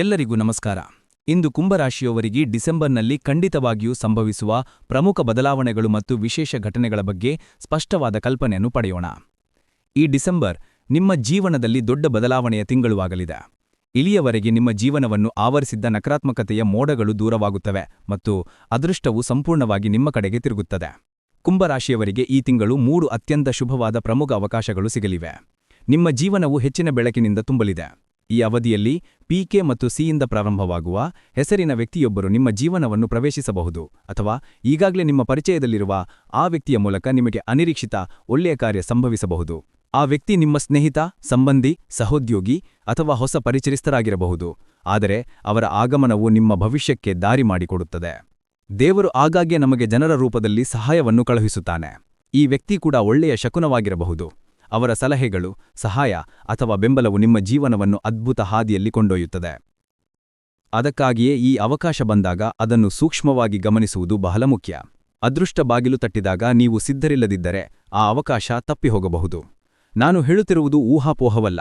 ಎಲ್ಲರಿಗೂ ನಮಸ್ಕಾರ. ಇಂದು ಕುಂಭರಾಶಿಯವರಿಗೆ ಡಿಸೆಂಬರ್ನಲ್ಲಿ ಖಂಡಿತವಾಗಿಯೂ ಸಂಭವಿಸುವ ಪ್ರಮುಖ ಬದಲಾವಣೆಗಳು ಮತ್ತು ವಿಶೇಷ ಘಟನೆಗಳ ಬಗ್ಗೆ ಸ್ಪಷ್ಟವಾದ ಕಲ್ಪನೆಯನ್ನು ಪಡೆಯೋಣ. ಈ ಡಿಸೆಂಬರ್ ನಿಮ್ಮ ಜೀವನದಲ್ಲಿ ದೊಡ್ಡ ಬದಲಾವಣೆಯ ತಿಂಗಳು ಆಗಲಿದೆ. ಇಲ್ಲಿಯವರೆಗೆ ನಿಮ್ಮ ಜೀವನವನ್ನು ಆವರಿಸಿದ್ದ ನಕಾರಾತ್ಮಕತೆಯ ಮೋಡಗಳು ದೂರವಾಗುತ್ತವೆ ಮತ್ತು ಅದೃಷ್ಟವು ಸಂಪೂರ್ಣವಾಗಿ ನಿಮ್ಮ ಕಡೆಗೆ ತಿರುಗುತ್ತದೆ. ಕುಂಭರಾಶಿಯವರಿಗೆ ಈ ತಿಂಗಳು ಮೂರು ಅತ್ಯಂತ ಶುಭವಾದ ಪ್ರಮುಖ ಅವಕಾಶಗಳು ಸಿಗಲಿವೆ. ನಿಮ್ಮ ಜೀವನವು ಹೆಚ್ಚಿನ ಬೆಳಕಿನಿಂದ ತುಂಬಲಿದೆ. ಈ ಅವಧಿಯಲ್ಲಿ ಪಿಕೆ ಮತ್ತು ಸಿಯಿಂದ ಪ್ರಾರಂಭವಾಗುವ ಹೆಸರಿನ ವ್ಯಕ್ತಿಯೊಬ್ಬರು ನಿಮ್ಮ ಜೀವನವನ್ನು ಪ್ರವೇಶಿಸಬಹುದು ಅಥವಾ ಈಗಾಗಲೇ ನಿಮ್ಮ ಪರಿಚಯದಲ್ಲಿರುವ ಆ ವ್ಯಕ್ತಿಯ ಮೂಲಕ ನಿಮಗೆ ಅನಿರೀಕ್ಷಿತ ಒಳ್ಳೆಯ ಕಾರ್ಯ ಸಂಭವಿಸಬಹುದು. ಆ ವ್ಯಕ್ತಿ ನಿಮ್ಮ ಸ್ನೇಹಿತ, ಸಂಬಂಧಿ, ಸಹೋದ್ಯೋಗಿ ಅಥವಾ ಹೊಸ ಪರಿಚರಿಸ್ತರಾಗಿರಬಹುದು ಆದರೆ ಅವರ ಆಗಮನವು ನಿಮ್ಮ ಭವಿಷ್ಯಕ್ಕೆ ದಾರಿ ಮಾಡಿಕೊಡುತ್ತದೆ. ದೇವರು ಆಗಾಗ್ಗೆ ನಮಗೆ ಜನರ ರೂಪದಲ್ಲಿ ಸಹಾಯವನ್ನು ಕಳುಹಿಸುತ್ತಾನೆ. ಈ ವ್ಯಕ್ತಿ ಕೂಡ ಒಳ್ಳೆಯ ಶಕುನವಾಗಿರಬಹುದು. ಅವರ ಸಲಹೆಗಳು, ಸಹಾಯ ಅಥವಾ ಬೆಂಬಲವು ನಿಮ್ಮ ಜೀವನವನ್ನು ಅದ್ಭುತ ಹಾದಿಯಲ್ಲಿ ಕೊಂಡೊಯ್ಯುತ್ತದೆ. ಅದಕ್ಕಾಗಿಯೇ ಈ ಅವಕಾಶ ಬಂದಾಗ ಅದನ್ನು ಸೂಕ್ಷ್ಮವಾಗಿ ಗಮನಿಸುವುದು ಬಹಳ ಮುಖ್ಯ. ಅದೃಷ್ಟ ಬಾಗಿಲು ತಟ್ಟಿದಾಗ ನೀವು ಸಿದ್ಧರಿಲ್ಲದಿದ್ದರೆ ಆ ಅವಕಾಶ ತಪ್ಪಿಹೋಗಬಹುದು. ನಾನು ಹೇಳುತ್ತಿರುವುದು ಊಹಾಪೋಹವಲ್ಲ.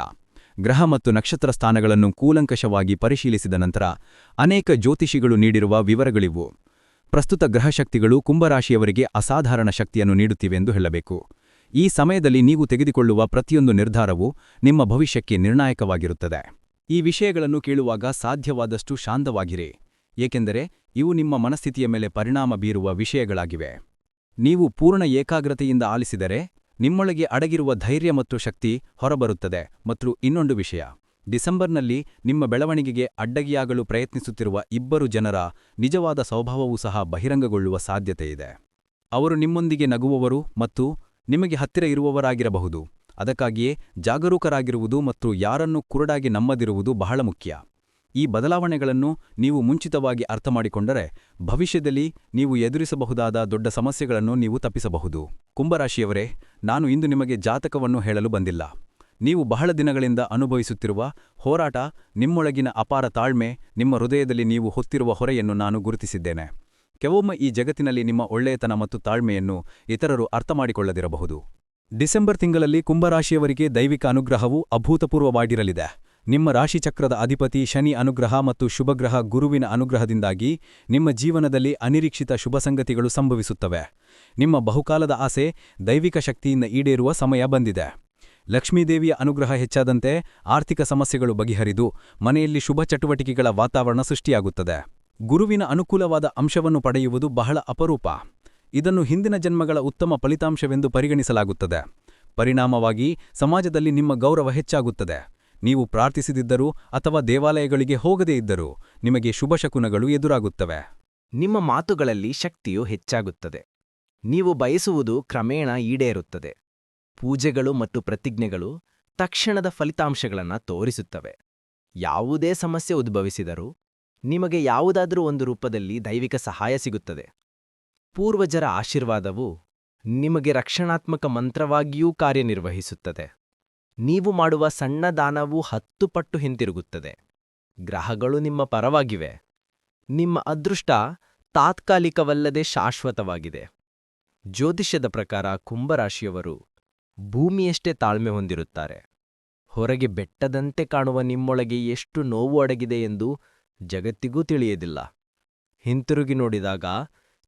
ಗ್ರಹ ಮತ್ತು ನಕ್ಷತ್ರ ಸ್ಥಾನಗಳನ್ನು ಕೂಲಂಕಷವಾಗಿ ಪರಿಶೀಲಿಸಿದ ನಂತರ ಅನೇಕ ಜ್ಯೋತಿಷಿಗಳು ನೀಡಿರುವ ವಿವರಗಳಿವು. ಪ್ರಸ್ತುತ ಗ್ರಹಶಕ್ತಿಗಳು ಕುಂಭರಾಶಿಯವರಿಗೆ ಅಸಾಧಾರಣ ಶಕ್ತಿಯನ್ನು ನೀಡುತ್ತಿವೆಂದು ಹೇಳಬೇಕು. ಈ ಸಮಯದಲ್ಲಿ ನೀವು ತೆಗೆದುಕೊಳ್ಳುವ ಪ್ರತಿಯೊಂದು ನಿರ್ಧಾರವು ನಿಮ್ಮ ಭವಿಷ್ಯಕ್ಕೆ ನಿರ್ಣಾಯಕವಾಗಿರುತ್ತದೆ. ಈ ವಿಷಯಗಳನ್ನು ಕೇಳುವಾಗ ಸಾಧ್ಯವಾದಷ್ಟು ಶಾಂತವಾಗಿರಿ. ಏಕೆಂದರೆ ಇವು ನಿಮ್ಮ ಮನಸ್ಥಿತಿಯ ಮೇಲೆ ಪರಿಣಾಮ ಬೀರುವ ವಿಷಯಗಳಾಗಿವೆ. ನೀವು ಪೂರ್ಣ ಏಕಾಗ್ರತೆಯಿಂದ ಆಲಿಸಿದರೆ ನಿಮ್ಮೊಳಗೆ ಅಡಗಿರುವ ಧೈರ್ಯ ಮತ್ತು ಶಕ್ತಿ ಹೊರಬರುತ್ತದೆ. ಮತ್ತು ಇನ್ನೊಂದು ವಿಷಯ, ಡಿಸೆಂಬರ್ನಲ್ಲಿ ನಿಮ್ಮ ಬೆಳವಣಿಗೆಗೆ ಅಡ್ಡಗಿಯಾಗಲು ಪ್ರಯತ್ನಿಸುತ್ತಿರುವ ಇಬ್ಬರು ಜನರ ನಿಜವಾದ ಸ್ವಭಾವವೂ ಸಹ ಬಹಿರಂಗಗೊಳ್ಳುವ ಸಾಧ್ಯತೆಯಿದೆ. ಅವರು ನಿಮ್ಮೊಂದಿಗೆ ನಗುವವರು ಮತ್ತು ನಿಮಗೆ ಹತ್ತಿರ ಇರುವವರಾಗಿರಬಹುದು. ಅದಕ್ಕಾಗಿಯೇ ಜಾಗರೂಕರಾಗಿರುವುದು ಮತ್ತು ಯಾರನ್ನು ಕುರುಡಾಗಿ ನಂಬದಿರುವುದು ಬಹಳ ಮುಖ್ಯ. ಈ ಬದಲಾವಣೆಗಳನ್ನು ನೀವು ಮುಂಚಿತವಾಗಿ ಅರ್ಥಮಾಡಿಕೊಂಡರೆ ಭವಿಷ್ಯದಲ್ಲಿ ನೀವು ಎದುರಿಸಬಹುದಾದ ದೊಡ್ಡ ಸಮಸ್ಯೆಗಳನ್ನು ನೀವು ತಪ್ಪಿಸಬಹುದು. ಕುಂಭರಾಶಿಯವರೇ, ನಾನು ಇಂದು ನಿಮಗೆ ಜಾತಕವನ್ನು ಹೇಳಲು ಬಂದಿಲ್ಲ. ನೀವು ಬಹಳ ದಿನಗಳಿಂದ ಅನುಭವಿಸುತ್ತಿರುವ ಹೋರಾಟ, ನಿಮ್ಮೊಳಗಿನ ಅಪಾರ ತಾಳ್ಮೆ, ನಿಮ್ಮ ಹೃದಯದಲ್ಲಿ ನೀವು ಹೊತ್ತಿರುವ ಹೊರೆಯನ್ನು ನಾನು ಗುರುತಿಸಿದ್ದೇನೆ. ಕೆಲವೊಮ್ಮೆ ಈ ಜಗತ್ತಿನಲ್ಲಿ ನಿಮ್ಮ ಒಳ್ಳೆಯತನ ಮತ್ತು ತಾಳ್ಮೆಯನ್ನು ಇತರರು ಅರ್ಥಮಾಡಿಕೊಳ್ಳದಿರಬಹುದು. ಡಿಸೆಂಬರ್ ತಿಂಗಳಲ್ಲಿ ಕುಂಭರಾಶಿಯವರಿಗೆ ದೈವಿಕ ಅನುಗ್ರಹವು ಅಭೂತಪೂರ್ವವಾಗಿರಲಿದೆ. ನಿಮ್ಮ ರಾಶಿಚಕ್ರದ ಅಧಿಪತಿ ಶನಿ ಅನುಗ್ರಹ ಮತ್ತು ಶುಭಗ್ರಹ ಗುರುವಿನ ಅನುಗ್ರಹದಿಂದಾಗಿ ನಿಮ್ಮ ಜೀವನದಲ್ಲಿ ಅನಿರೀಕ್ಷಿತ ಶುಭ ಸಂಗತಿಗಳು ಸಂಭವಿಸುತ್ತವೆ. ನಿಮ್ಮ ಬಹುಕಾಲದ ಆಸೆ ದೈವಿಕ ಶಕ್ತಿಯಿಂದ ಈಡೇರುವ ಸಮಯ ಬಂದಿದೆ. ಲಕ್ಷ್ಮೀದೇವಿಯ ಅನುಗ್ರಹ ಹೆಚ್ಚಾದಂತೆ ಆರ್ಥಿಕ ಸಮಸ್ಯೆಗಳು ಬಗೆಹರಿದು ಮನೆಯಲ್ಲಿ ಶುಭ ಚಟುವಟಿಕೆಗಳ ವಾತಾವರಣ ಸೃಷ್ಟಿಯಾಗುತ್ತದೆ. ಗುರುವಿನ ಅನುಕೂಲವಾದ ಅಂಶವನ್ನು ಪಡೆಯುವುದು ಬಹಳ ಅಪರೂಪ. ಇದನ್ನು ಹಿಂದಿನ ಜನ್ಮಗಳ ಉತ್ತಮ ಫಲಿತಾಂಶವೆಂದು ಪರಿಗಣಿಸಲಾಗುತ್ತದೆ. ಪರಿಣಾಮವಾಗಿ ಸಮಾಜದಲ್ಲಿ ನಿಮ್ಮ ಗೌರವ ಹೆಚ್ಚಾಗುತ್ತದೆ. ನೀವು ಪ್ರಾರ್ಥಿಸಿದಿದ್ದರೂ ಅಥವಾ ದೇವಾಲಯಗಳಿಗೆ ಹೋಗದೇ ಇದ್ದರೂ ನಿಮಗೆ ಶುಭಶಕುನಗಳು ಎದುರಾಗುತ್ತವೆ. ನಿಮ್ಮ ಮಾತುಗಳಲ್ಲಿ ಶಕ್ತಿಯು ಹೆಚ್ಚಾಗುತ್ತದೆ. ನೀವು ಬಯಸುವುದು ಕ್ರಮೇಣ ಈಡೇರುತ್ತದೆ. ಪೂಜೆಗಳು ಮತ್ತು ಪ್ರತಿಜ್ಞೆಗಳು ತಕ್ಷಣದ ಫಲಿತಾಂಶಗಳನ್ನು ತೋರಿಸುತ್ತವೆ. ಯಾವುದೇ ಸಮಸ್ಯೆ ಉದ್ಭವಿಸಿದರೂ ನಿಮಗೆ ಯಾವುದಾದರೂ ಒಂದು ರೂಪದಲ್ಲಿ ದೈವಿಕ ಸಹಾಯ ಸಿಗುತ್ತದೆ. ಪೂರ್ವಜರ ಆಶೀರ್ವಾದವು ನಿಮಗೆ ರಕ್ಷಣಾತ್ಮಕ ಮಂತ್ರವಾಗಿಯೂ ಕಾರ್ಯನಿರ್ವಹಿಸುತ್ತದೆ. ನೀವು ಮಾಡುವ ಸಣ್ಣ ದಾನವು ಹತ್ತು ಪಟ್ಟು ಹಿಂತಿರುಗುತ್ತದೆ. ಗ್ರಹಗಳು ನಿಮ್ಮ ಪರವಾಗಿವೆ. ನಿಮ್ಮ ಅದೃಷ್ಟ ತಾತ್ಕಾಲಿಕವಲ್ಲದೆ ಶಾಶ್ವತವಾಗಿದೆ. ಜ್ಯೋತಿಷ್ಯದ ಪ್ರಕಾರ ಕುಂಭರಾಶಿಯವರು ಭೂಮಿಯಷ್ಟೇ ತಾಳ್ಮೆ ಹೊಂದಿರುತ್ತಾರೆ. ಹೊರಗೆ ಬೆಟ್ಟದಂತೆ ಕಾಣುವ ನಿಮ್ಮೊಳಗೆ ಎಷ್ಟು ನೋವು ಅಡಗಿದೆ ಎಂದು ಜಗತ್ತಿಗೂ ತಿಳಿಯದಿಲ್ಲ. ಹಿಂತಿರುಗಿ ನೋಡಿದಾಗ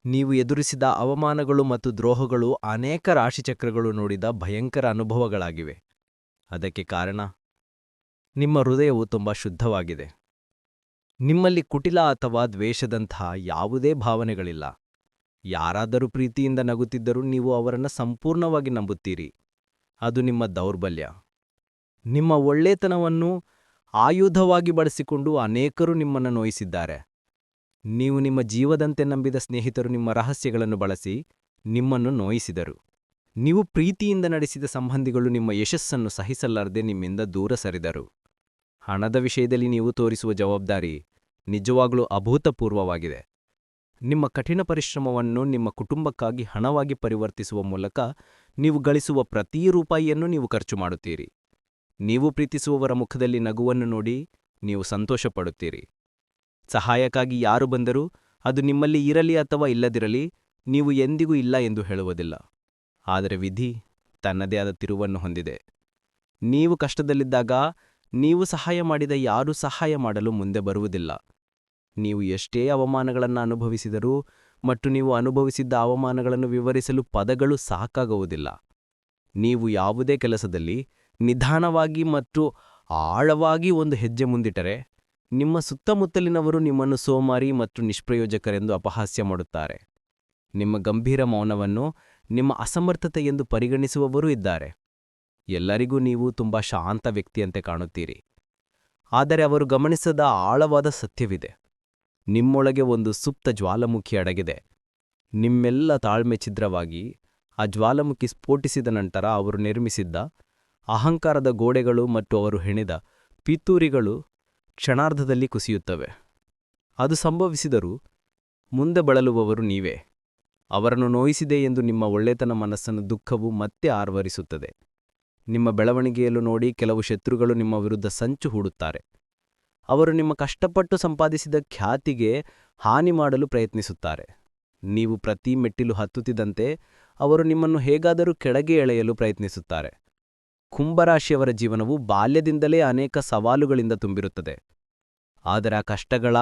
ನೀವು ಎದುರಿಸಿದ ಅವಮಾನಗಳು ಮತ್ತು ದ್ರೋಹಗಳು ಅನೇಕ ರಾಶಿಚಕ್ರಗಳು ನೋಡಿದ ಭಯಂಕರ ಅನುಭವಗಳಾಗಿವೆ. ಅದಕ್ಕೆ ಕಾರಣ? ನಿಮ್ಮ ಹೃದಯವು ತುಂಬ ಶುದ್ಧವಾಗಿದೆ. ನಿಮ್ಮಲ್ಲಿ ಕುಟಿಲ ಅಥವಾ ದ್ವೇಷದಂತಹ ಯಾವುದೇ ಭಾವನೆಗಳಿಲ್ಲ. ಯಾರಾದರೂ ಪ್ರೀತಿಯಿಂದ ನಗುತ್ತಿದ್ದರೂ ನೀವು ಅವರನ್ನು ಸಂಪೂರ್ಣವಾಗಿ ನಂಬುತ್ತೀರಿ. ಅದು ನಿಮ್ಮ ದೌರ್ಬಲ್ಯ. ನಿಮ್ಮ ಒಳ್ಳೆತನವನ್ನು ಆಯುಧವಾಗಿ ಬಳಸಿಕೊಂಡು ಅನೇಕರು ನಿಮ್ಮನ್ನು ನೋಯಿಸಿದ್ದಾರೆ. ನೀವು ನಿಮ್ಮ ಜೀವದಂತೆ ನಂಬಿದ ಸ್ನೇಹಿತರು ನಿಮ್ಮ ರಹಸ್ಯಗಳನ್ನು ಬಳಸಿ ನಿಮ್ಮನ್ನು ನೋಯಿಸಿದರು. ನೀವು ಪ್ರೀತಿಯಿಂದ ನಡೆಸಿದ ಸಂಬಂಧಿಗಳು ನಿಮ್ಮ ಯಶಸ್ಸನ್ನು ಸಹಿಸಲಾರದೆ ನಿಮ್ಮಿಂದ ದೂರ ಸರಿದರು. ಹಣದ ವಿಷಯದಲ್ಲಿ ನೀವು ತೋರಿಸುವ ಜವಾಬ್ದಾರಿ ನಿಜವಾಗಲೂ ಅಭೂತಪೂರ್ವವಾಗಿದೆ. ನಿಮ್ಮ ಕಠಿಣ ಪರಿಶ್ರಮವನ್ನು ನಿಮ್ಮ ಕುಟುಂಬಕ್ಕಾಗಿ ಹಣವಾಗಿ ಪರಿವರ್ತಿಸುವ ಮೂಲಕ ನೀವು ಗಳಿಸುವ ಪ್ರತಿ ರೂಪಾಯಿಯನ್ನು ನೀವು ಖರ್ಚು ಮಾಡುತ್ತೀರಿ. ನೀವು ಪ್ರೀತಿಸುವವರ ಮುಖದಲ್ಲಿ ನಗುವನ್ನು ನೋಡಿ ನೀವು ಸಂತೋಷಪಡುತ್ತೀರಿ. ಸಹಾಯಕ್ಕಾಗಿ ಯಾರು ಬಂದರೂ ಅದು ನಿಮ್ಮಲ್ಲಿ ಇರಲಿ ಅಥವಾ ಇಲ್ಲದಿರಲಿ ನೀವು ಎಂದಿಗೂ ಇಲ್ಲ ಎಂದು ಹೇಳುವುದಿಲ್ಲ. ಆದರೆ ವಿಧಿ ತನ್ನದೇ ಆದ ತಿರುವನ್ನು ಹೊಂದಿದೆ. ನೀವು ಕಷ್ಟದಲ್ಲಿದ್ದಾಗ ನೀವು ಸಹಾಯ ಮಾಡಿದ ಯಾರೂ ಸಹಾಯ ಮಾಡಲು ಮುಂದೆ ಬರುವುದಿಲ್ಲ. ನೀವು ಎಷ್ಟೇ ಅವಮಾನಗಳನ್ನು ಅನುಭವಿಸಿದರೂ ಮತ್ತು ನೀವು ಅನುಭವಿಸಿದ್ದ ಅವಮಾನಗಳನ್ನು ವಿವರಿಸಲು ಪದಗಳು ಸಾಕಾಗುವುದಿಲ್ಲ. ನೀವು ಯಾವುದೇ ಕೆಲಸದಲ್ಲಿ ನಿಧಾನವಾಗಿ ಮತ್ತು ಆಳವಾಗಿ ಒಂದು ಹೆಜ್ಜೆ ಮುಂದಿಟ್ಟರೆ ನಿಮ್ಮ ಸುತ್ತಮುತ್ತಲಿನವರು ನಿಮ್ಮನ್ನು ಸೋಮಾರಿ ಮತ್ತು ನಿಷ್ಪ್ರಯೋಜಕರೆಂದು ಅಪಹಾಸ್ಯ ಮಾಡುತ್ತಾರೆ. ನಿಮ್ಮ ಗಂಭೀರ ಮೌನವನ್ನು ನಿಮ್ಮ ಅಸಮರ್ಥತೆ ಎಂದು ಪರಿಗಣಿಸುವವರೂ ಇದ್ದಾರೆ. ಎಲ್ಲರಿಗೂ ನೀವು ತುಂಬಾ ಶಾಂತ ವ್ಯಕ್ತಿಯಂತೆ ಕಾಣುತ್ತೀರಿ. ಆದರೆ ಅವರು ಗಮನಿಸದ ಆಳವಾದ ಸತ್ಯವಿದೆ. ನಿಮ್ಮೊಳಗೆ ಒಂದು ಸುಪ್ತ ಜ್ವಾಲಾಮುಖಿ ಅಡಗಿದೆ. ನಿಮ್ಮೆಲ್ಲ ತಾಳ್ಮೆ ಛಿದ್ರವಾಗಿ ಆ ಜ್ವಾಲಾಮುಖಿ ಸ್ಫೋಟಿಸಿದ ನಂತರ ಅವರು ನಿರ್ಮಿಸಿದ್ದ ಅಹಂಕಾರದ ಗೋಡೆಗಳು ಮತ್ತು ಅವರು ಹೆಣೆದ ಪಿತ್ತೂರಿಗಳು ಕ್ಷಣಾರ್ಧದಲ್ಲಿ ಕುಸಿಯುತ್ತವೆ. ಅದು ಸಂಭವಿಸಿದರೂ ಮುಂದೆ ಬಳಲುವವರು ನೀವೇ. ಅವರನ್ನು ನೋಯಿಸಿದೆ ಎಂದು ನಿಮ್ಮ ಒಳ್ಳೆತನ ಮನಸ್ಸನ್ನು ದುಃಖವು ಮತ್ತೆ ಆರ್ವರಿಸುತ್ತದೆ. ನಿಮ್ಮ ಬೆಳವಣಿಗೆಯಲ್ಲೂ ನೋಡಿ ಕೆಲವು ಶತ್ರುಗಳು ನಿಮ್ಮ ವಿರುದ್ಧ ಸಂಚು ಹೂಡುತ್ತಾರೆ. ಅವರು ನಿಮ್ಮ ಕಷ್ಟಪಟ್ಟು ಸಂಪಾದಿಸಿದ ಖ್ಯಾತಿಗೆ ಹಾನಿ ಮಾಡಲು ಪ್ರಯತ್ನಿಸುತ್ತಾರೆ. ನೀವು ಪ್ರತಿ ಮೆಟ್ಟಿಲು ಹತ್ತುತ್ತಿದ್ದಂತೆ ಅವರು ನಿಮ್ಮನ್ನು ಹೇಗಾದರೂ ಕೆಳಗೆ ಎಳೆಯಲು ಪ್ರಯತ್ನಿಸುತ್ತಾರೆ. ಕುಂಭರಾಶಿಯವರ ಜೀವನವು ಬಾಲ್ಯದಿಂದಲೇ ಅನೇಕ ಸವಾಲುಗಳಿಂದ ತುಂಬಿರುತ್ತದೆ. ಆದರೆ ಕಷ್ಟಗಳ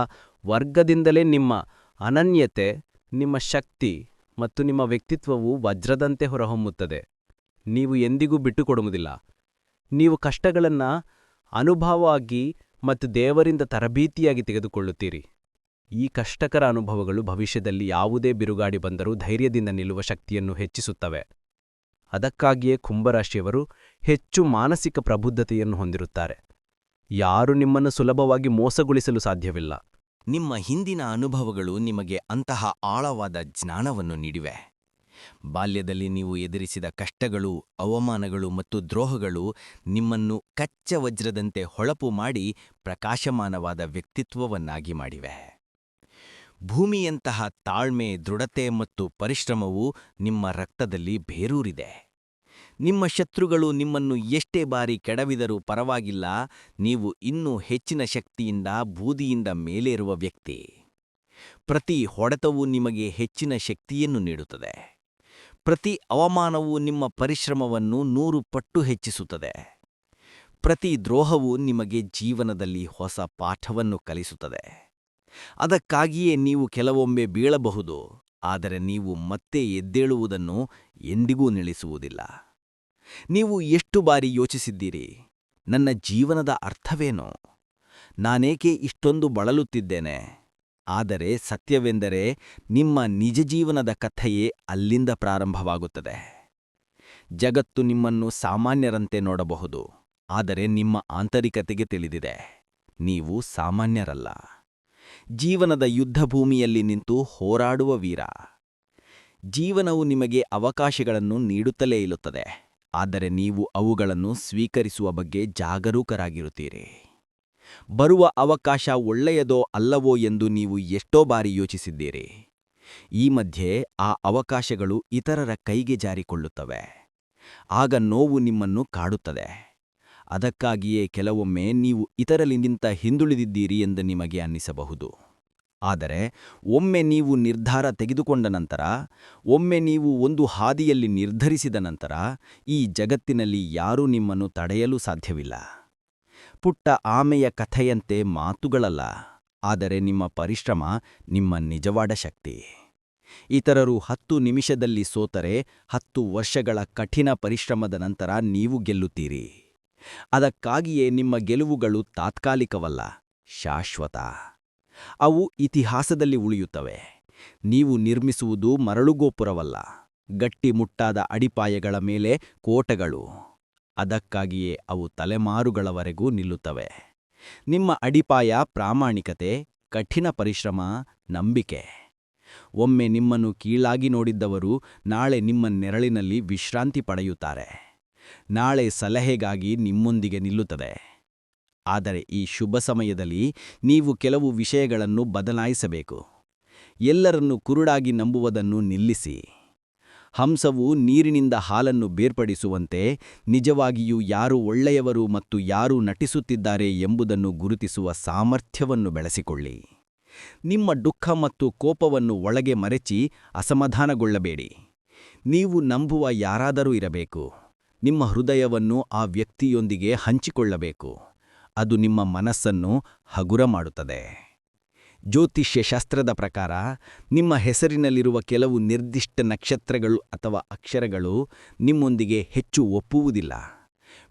ವರ್ಗದಿಂದಲೇ ನಿಮ್ಮ ಅನನ್ಯತೆ, ನಿಮ್ಮ ಶಕ್ತಿ ಮತ್ತು ನಿಮ್ಮ ವ್ಯಕ್ತಿತ್ವವು ವಜ್ರದಂತೆ ಹೊರಹೊಮ್ಮುತ್ತದೆ. ನೀವು ಎಂದಿಗೂ ಬಿಟ್ಟುಕೊಡುವುದಿಲ್ಲ. ನೀವು ಕಷ್ಟಗಳನ್ನು ಅನುಭವವಾಗಿ ಮತ್ತು ದೇವರಿಂದ ತರಬೇತಿಯಾಗಿ ತೆಗೆದುಕೊಳ್ಳುತ್ತೀರಿ. ಈ ಕಷ್ಟಕರ ಅನುಭವಗಳು ಭವಿಷ್ಯದಲ್ಲಿ ಯಾವುದೇ ಬಿರುಗಾಡಿ ಬಂದರೂ ಧೈರ್ಯದಿಂದ ನಿಲ್ಲುವ ಶಕ್ತಿಯನ್ನು ಹೆಚ್ಚಿಸುತ್ತವೆ. ಅದಕ್ಕಾಗಿಯೇ ಕುಂಭರಾಶಿಯವರು ಹೆಚ್ಚು ಮಾನಸಿಕ ಪ್ರಬುದ್ಧತೆಯನ್ನು ಹೊಂದಿರುತ್ತಾರೆ. ಯಾರು ನಿಮ್ಮನ್ನು ಸುಲಭವಾಗಿ ಮೋಸಗೊಳಿಸಲು ಸಾಧ್ಯವಿಲ್ಲ. ನಿಮ್ಮ ಹಿಂದಿನ ಅನುಭವಗಳು ನಿಮಗೆ ಅಂತಹ ಆಳವಾದ ಜ್ಞಾನವನ್ನು ನೀಡಿವೆ. ಬಾಲ್ಯದಲ್ಲಿ ನೀವು ಎದುರಿಸಿದ ಕಷ್ಟಗಳು, ಅವಮಾನಗಳು ಮತ್ತು ದ್ರೋಹಗಳು ನಿಮ್ಮನ್ನು ಕಚ್ಚ ವಜ್ರದಂತೆ ಹೊಳಪು ಮಾಡಿ ಪ್ರಕಾಶಮಾನವಾದ ವ್ಯಕ್ತಿತ್ವವನ್ನಾಗಿ ಮಾಡಿವೆ. ಭೂಮಿಯಂತಹ ತಾಳ್ಮೆ, ದೃಢತೆ ಮತ್ತು ಪರಿಶ್ರಮವು ನಿಮ್ಮ ರಕ್ತದಲ್ಲಿ ಬೇರೂರಿದೆ. ನಿಮ್ಮ ಶತ್ರುಗಳು ನಿಮ್ಮನ್ನು ಎಷ್ಟೇ ಬಾರಿ ಕೆಡವಿದರೂ ಪರವಾಗಿಲ್ಲ, ನೀವು ಇನ್ನೂ ಹೆಚ್ಚಿನ ಶಕ್ತಿಯಿಂದ, ಬೂದಿಯಿಂದ ಮೇಲೇರುವ ವ್ಯಕ್ತಿ. ಪ್ರತಿ ಹೊಡೆತವೂ ನಿಮಗೆ ಹೆಚ್ಚಿನ ಶಕ್ತಿಯನ್ನು ನೀಡುತ್ತದೆ. ಪ್ರತಿ ಅವಮಾನವೂ ನಿಮ್ಮ ಪರಿಶ್ರಮವನ್ನು ನೂರು ಪಟ್ಟು ಹೆಚ್ಚಿಸುತ್ತದೆ. ಪ್ರತಿ ದ್ರೋಹವೂ ನಿಮಗೆ ಜೀವನದಲ್ಲಿ ಹೊಸ ಪಾಠವನ್ನು ಕಲಿಸುತ್ತದೆ. ಅದಕ್ಕಾಗಿಯೇ ನೀವು ಕೆಲವೊಮ್ಮೆ ಬೀಳಬಹುದು, ಆದರೆ ನೀವು ಮತ್ತೆ ಎದ್ದೇಳುವುದನ್ನು ಎಂದಿಗೂ ನಿಲ್ಲಿಸುವುದಿಲ್ಲ. ನೀವು ಎಷ್ಟು ಬಾರಿ ಯೋಚಿಸಿದ್ದೀರಿ? ನನ್ನ ಜೀವನದ ಅರ್ಥವೇನು? ನಾನೇಕೆ ಇಷ್ಟೊಂದು ಬಳಲುತ್ತಿದ್ದೇನೆ? ಆದರೆ ಸತ್ಯವೆಂದರೆ ನಿಮ್ಮ ನಿಜ ಜೀವನದ ಕಥೆಯೇ ಅಲ್ಲಿಂದ ಪ್ರಾರಂಭವಾಗುತ್ತದೆ. ಜಗತ್ತು ನಿಮ್ಮನ್ನು ಸಾಮಾನ್ಯರಂತೆ ನೋಡಬಹುದು, ಆದರೆ ನಿಮ್ಮ ಆಂತರಿಕತೆಗೆ ತಿಳಿದಿದೆ. ನೀವು ಸಾಮಾನ್ಯರಲ್ಲ. ಜೀವನದ ಯುದ್ಧಭೂಮಿಯಲ್ಲಿ ನಿಂತು ಹೋರಾಡುವ ವೀರ. ಜೀವನವು ನಿಮಗೆ ಅವಕಾಶಗಳನ್ನು ನೀಡುತ್ತಲೇ ಇರುತ್ತದೆ ಆದರೆ ನೀವು ಅವುಗಳನ್ನು ಸ್ವೀಕರಿಸುವ ಬಗ್ಗೆ ಜಾಗರೂಕರಾಗಿರುತ್ತೀರಿ. ಬರುವ ಅವಕಾಶ ಒಳ್ಳೆಯದೋ ಅಲ್ಲವೋ ಎಂದು ನೀವು ಎಷ್ಟೋ ಬಾರಿ ಯೋಚಿಸಿದ್ದೀರಿ. ಈ ಮಧ್ಯೆ ಆ ಅವಕಾಶಗಳು ಇತರರ ಕೈಗೆ ಜಾರಿಕೊಳ್ಳುತ್ತವೆ. ಆಗ ನೋವು ನಿಮ್ಮನ್ನು ಕಾಡುತ್ತದೆ. ಅದಕ್ಕಾಗಿಯೇ ಕೆಲವೊಮ್ಮೆ ನೀವು ಇತರಲಿಗಿಂತ ಹಿಂದುಳಿದಿದ್ದೀರಿ ಎಂದು ನಿಮಗೆ ಅನ್ನಿಸಬಹುದು. ಆದರೆ ಒಮ್ಮೆ ನೀವು ನಿರ್ಧಾರ ತೆಗೆದುಕೊಂಡ ನಂತರ, ಒಮ್ಮೆ ನೀವು ಒಂದು ಹಾದಿಯಲ್ಲಿ ನಿರ್ಧರಿಸಿದ ನಂತರ ಈ ಜಗತ್ತಿನಲ್ಲಿ ಯಾರೂ ನಿಮ್ಮನ್ನು ತಡೆಯಲು ಸಾಧ್ಯವಿಲ್ಲ. ಪುಟ್ಟ ಆಮೆಯ ಕಥೆಯಂತೆ ಮಾತುಗಳಲ್ಲ, ಆದರೆ ನಿಮ್ಮ ಪರಿಶ್ರಮ ನಿಮ್ಮ ನಿಜವಾದ ಶಕ್ತಿ. ಇತರರು ಹತ್ತು ನಿಮಿಷದಲ್ಲಿ ಸೋತರೆ ಹತ್ತು ವರ್ಷಗಳ ಕಠಿಣ ಪರಿಶ್ರಮದ ನಂತರ ನೀವು ಗೆಲ್ಲುತ್ತೀರಿ. ಅದಕ್ಕಾಗಿಯೇ ನಿಮ್ಮ ಗೆಲುವುಗಳು ತಾತ್ಕಾಲಿಕವಲ್ಲ, ಶಾಶ್ವತ. ಅವು ಇತಿಹಾಸದಲ್ಲಿ ಉಳಿಯುತ್ತವೆ. ನೀವು ನಿರ್ಮಿಸುವುದು ಮರಳುಗೋಪುರವಲ್ಲ ಗಟ್ಟಿಮುಟ್ಟಾದ ಅಡಿಪಾಯಗಳ ಮೇಲೆ ಕೋಟಗಳು. ಅದಕ್ಕಾಗಿಯೇ ಅವು ತಲೆಮಾರುಗಳವರೆಗೂ ನಿಲ್ಲುತ್ತವೆ. ನಿಮ್ಮ ಅಡಿಪಾಯ ಪ್ರಾಮಾಣಿಕತೆ, ಕಠಿಣ ಪರಿಶ್ರಮ, ನಂಬಿಕೆ. ಒಮ್ಮೆ ನಿಮ್ಮನ್ನು ಕೀಳಾಗಿ ನೋಡಿದ್ದವರು ನಾಳೆ ನಿಮ್ಮ ನೆರಳಿನಲ್ಲಿ ವಿಶ್ರಾಂತಿ ಪಡೆಯುತ್ತಾರೆ. ನಾಳೆ ಸಲಹೆಗಾಗಿ ನಿಮ್ಮೊಂದಿಗೆ ನಿಲ್ಲುತ್ತದೆ. ಆದರೆ ಈ ಶುಭ ಸಮಯದಲ್ಲಿ ನೀವು ಕೆಲವು ವಿಷಯಗಳನ್ನು ಬದಲಾಯಿಸಬೇಕು. ಎಲ್ಲರನ್ನು ಕುರುಡಾಗಿ ನಂಬುವುದನ್ನು ನಿಲ್ಲಿಸಿ. ಹಂಸವು ನೀರಿನಿಂದ ಹಾಲನ್ನು ಬೇರ್ಪಡಿಸುವಂತೆ ನಿಜವಾಗಿಯೂ ಯಾರು ಒಳ್ಳೆಯವರು ಮತ್ತು ಯಾರು ನಟಿಸುತ್ತಿದ್ದಾರೆ ಎಂಬುದನ್ನು ಗುರುತಿಸುವ ಸಾಮರ್ಥ್ಯವನ್ನು ಬೆಳೆಸಿಕೊಳ್ಳಿ. ನಿಮ್ಮ ದುಃಖ ಮತ್ತು ಕೋಪವನ್ನು ಒಳಗೆ ಮರೆಚಿ ಅಸಮಾಧಾನಗೊಳ್ಳಬೇಡಿ. ನೀವು ನಂಬುವ ಯಾರಾದರೂ ಇರಬೇಕು. ನಿಮ್ಮ ಹೃದಯವನ್ನು ಆ ವ್ಯಕ್ತಿಯೊಂದಿಗೆ ಹಂಚಿಕೊಳ್ಳಬೇಕು. ಅದು ನಿಮ್ಮ ಮನಸ್ಸನ್ನು ಹಗುರ ಮಾಡುತ್ತದೆ. ಜ್ಯೋತಿಷ್ಯ ಶಾಸ್ತ್ರದ ಪ್ರಕಾರ, ನಿಮ್ಮ ಹೆಸರಿನಲ್ಲಿರುವ ಕೆಲವು ನಿರ್ದಿಷ್ಟ ನಕ್ಷತ್ರಗಳು ಅಥವಾ ಅಕ್ಷರಗಳು ನಿಮ್ಮೊಂದಿಗೆ ಹೆಚ್ಚು ಒಪ್ಪುವುದಿಲ್ಲ.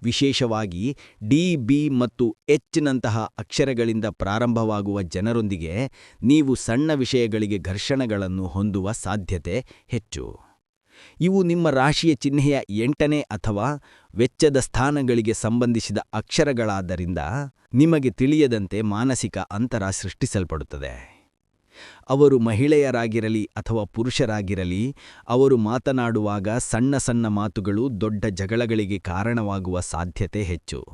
ವಿಶೇಷವಾಗಿ, ಡಿ, ಬಿ ಮತ್ತು ಎಚ್ನಂತಹ ಅಕ್ಷರಗಳಿಂದ ಪ್ರಾರಂಭವಾಗುವ ಜನರೊಂದಿಗೆ ನೀವು ಸಣ್ಣ ವಿಷಯಗಳಿಗೆ ಘರ್ಷಣೆಗಳನ್ನು ಹೊಂದುವ ಸಾಧ್ಯತೆ ಹೆಚ್ಚು. ಇವು ನಿಮ್ಮ ರಾಶಿಯ ಚಿಹ್ನೆಯ ಎಂಟನೇ ಅಥವಾ ವೆಚ್ಚದ ಸ್ಥಾನಗಳಿಗೆ ಸಂಬಂಧಿಸಿದ ಅಕ್ಷರಗಳಾದ್ದರಿಂದ ನಿಮಗೆ ತಿಳಿಯದಂತೆ ಮಾನಸಿಕ ಅಂತರ ಸೃಷ್ಟಿಸಲ್ಪಡುತ್ತದೆ. ಅವರು ಮಹಿಳೆಯರಾಗಿರಲಿ ಅಥವಾ ಪುರುಷರಾಗಿರಲಿ, ಅವರು ಮಾತನಾಡುವಾಗ ಸಣ್ಣ ಸಣ್ಣ ಮಾತುಗಳು ದೊಡ್ಡ ಜಗಳಗಳಿಗೆ ಕಾರಣವಾಗುವ ಸಾಧ್ಯತೆ ಹೆಚ್ಚು.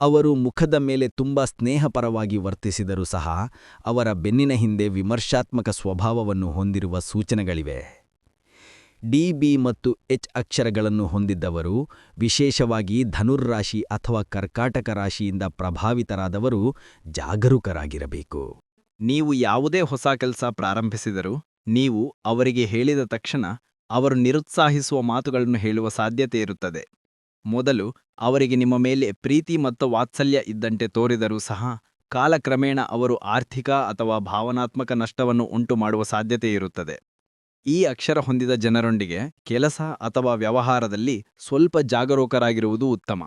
ಅವರು ಮುಖದ ಮೇಲೆ ತುಂಬ ಸ್ನೇಹಪರವಾಗಿ ವರ್ತಿಸಿದರೂ ಸಹ ಅವರ ಬೆನ್ನಿನ ಹಿಂದೆ ವಿಮರ್ಶಾತ್ಮಕ ಸ್ವಭಾವವನ್ನು ಹೊಂದಿರುವ ಸೂಚನೆಗಳಿವೆ. ಡಿ ಬಿ ಮತ್ತು ಎಚ್ ಅಕ್ಷರಗಳನ್ನು ಹೊಂದಿದ್ದವರು, ವಿಶೇಷವಾಗಿ ಧನುರ್ರಾಶಿ ಅಥವಾ ಕರ್ಕಾಟಕ ರಾಶಿಯಿಂದ ಪ್ರಭಾವಿತರಾದವರು ಜಾಗರೂಕರಾಗಿರಬೇಕು. ನೀವು ಯಾವುದೇ ಹೊಸ ಕೆಲಸ ಪ್ರಾರಂಭಿಸಿದರೂ, ನೀವು ಅವರಿಗೆ ಹೇಳಿದ ತಕ್ಷಣ ಅವರು ನಿರುತ್ಸಾಹಿಸುವ ಮಾತುಗಳನ್ನು ಹೇಳುವ ಸಾಧ್ಯತೆ ಇರುತ್ತದೆ. ಮೊದಲು ಅವರಿಗೆ ನಿಮ್ಮ ಮೇಲೆ ಪ್ರೀತಿ ಮತ್ತು ವಾತ್ಸಲ್ಯ ಇದ್ದಂತೆ ತೋರಿದರೂ ಸಹ, ಕಾಲಕ್ರಮೇಣ ಅವರು ಆರ್ಥಿಕ ಅಥವಾ ಭಾವನಾತ್ಮಕ ನಷ್ಟವನ್ನು ಉಂಟು ಮಾಡುವ ಸಾಧ್ಯತೆ ಇರುತ್ತದೆ. ಈ ಅಕ್ಷರ ಹೊಂದಿದ ಜನರೊಂದಿಗೆ ಕೆಲಸ ಅಥವಾ ವ್ಯವಹಾರದಲ್ಲಿ ಸ್ವಲ್ಪ ಜಾಗರೂಕರಾಗಿರುವುದು ಉತ್ತಮ.